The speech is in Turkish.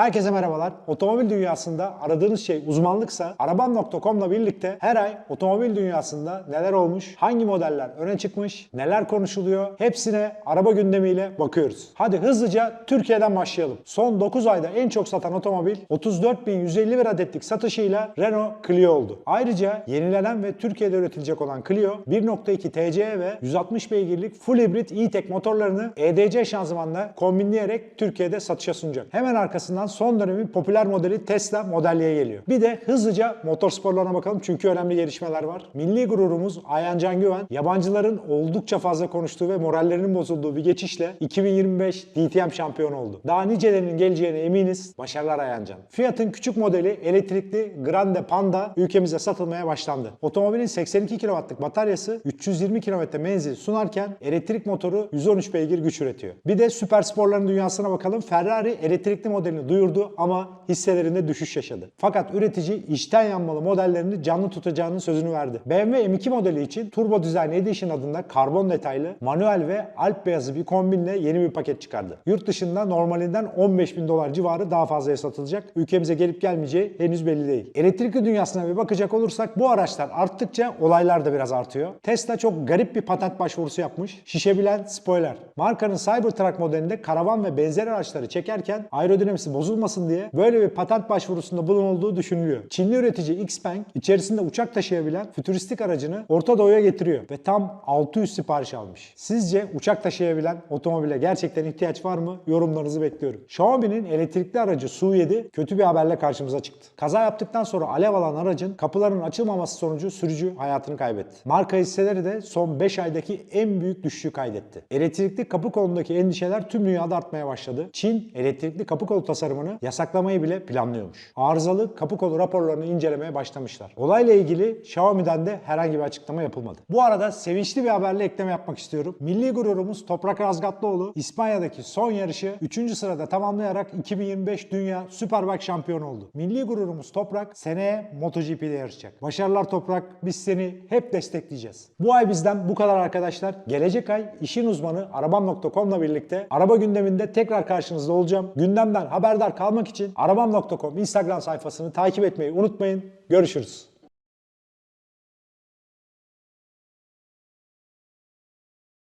Herkese merhabalar. Otomobil dünyasında aradığınız şey uzmanlıksa arabam.com'la birlikte her ay otomobil dünyasında neler olmuş, hangi modeller öne çıkmış, neler konuşuluyor hepsine araba gündemiyle bakıyoruz. Hadi hızlıca Türkiye'den başlayalım. Son 9 ayda en çok satan otomobil 34.151 adetlik satışıyla Renault Clio oldu. Ayrıca yenilenen ve Türkiye'de üretilecek olan Clio 1.2 TCE ve 160 beygirlik full hibrit e-tech motorlarını EDC şanzımanla kombinleyerek Türkiye'de satışa sunacak. Hemen arkasından son dönemin popüler modeli Tesla Model Y geliyor. Bir de hızlıca motorsporlarına bakalım çünkü önemli gelişmeler var. Milli gururumuz Ayhan Can Güven, yabancıların oldukça fazla konuştuğu ve morallerinin bozulduğu bir geçişle 2025 DTM şampiyonu oldu. Daha nicelerinin geleceğine eminiz. Başarılar Ayhan Can. Fiat'ın küçük modeli elektrikli Grande Panda ülkemize satılmaya başlandı. Otomobilin 82 kW'lık bataryası 320 km menzil sunarken elektrik motoru 113 beygir güç üretiyor. Bir de süper sporların dünyasına bakalım. Ferrari elektrikli modelini duyurdu ama hisselerinde düşüş yaşadı. Fakat üretici içten yanmalı modellerini canlı tutacağının sözünü verdi. BMW M2 modeli için Turbo Design Edition adında karbon detaylı, manuel ve alp beyazı bir kombinle yeni bir paket çıkardı. Yurt dışında normalinden 15 bin dolar civarı daha fazlaya satılacak. Ülkemize gelip gelmeyeceği henüz belli değil. Elektrikli dünyasına bir bakacak olursak bu araçlar arttıkça olaylar da biraz artıyor. Tesla çok garip bir patent başvurusu yapmış. Şişebilen spoiler. Markanın Cybertruck modelinde karavan ve benzer araçları çekerken aerodinamisi bozulmasın diye böyle bir patent başvurusunda bulunulduğu düşünülüyor. Çinli üretici Xpeng içerisinde uçak taşıyabilen fütüristik aracını Orta Doğu'ya getiriyor ve tam 600 sipariş almış. Sizce uçak taşıyabilen otomobile gerçekten ihtiyaç var mı? Yorumlarınızı bekliyorum. Xiaomi'nin elektrikli aracı Su7 kötü bir haberle karşımıza çıktı. Kaza yaptıktan sonra alev alan aracın kapılarının açılmaması sonucu sürücü hayatını kaybetti. Marka hisseleri de son 5 aydaki en büyük düşüşü kaydetti. Elektrikli kapı kolundaki endişeler tüm dünyada artmaya başladı. Çin elektrikli kapı kolu tasarımını yasaklamayı bile planlıyormuş. Arızalı kapı kolu raporlarını incelemeye başlamışlar. Olayla ilgili Xiaomi'den de herhangi bir açıklama yapılmadı. Bu arada sevinçli bir haberle ekleme yapmak istiyorum. Milli gururumuz Toprak Razgatlıoğlu İspanya'daki son yarışı 3. sırada tamamlayarak 2025 Dünya Superbike şampiyonu oldu. Milli gururumuz Toprak seneye MotoGP'de yarışacak. Başarılar Toprak. Biz seni hep destekleyeceğiz. Bu ay bizden bu kadar arkadaşlar. Gelecek ay işin uzmanı arabam.com'la birlikte araba gündeminde tekrar karşınızda olacağım. Gündemden haberdar kalmak için arabam.com Instagram sayfasını takip etmeyi unutmayın. Görüşürüz.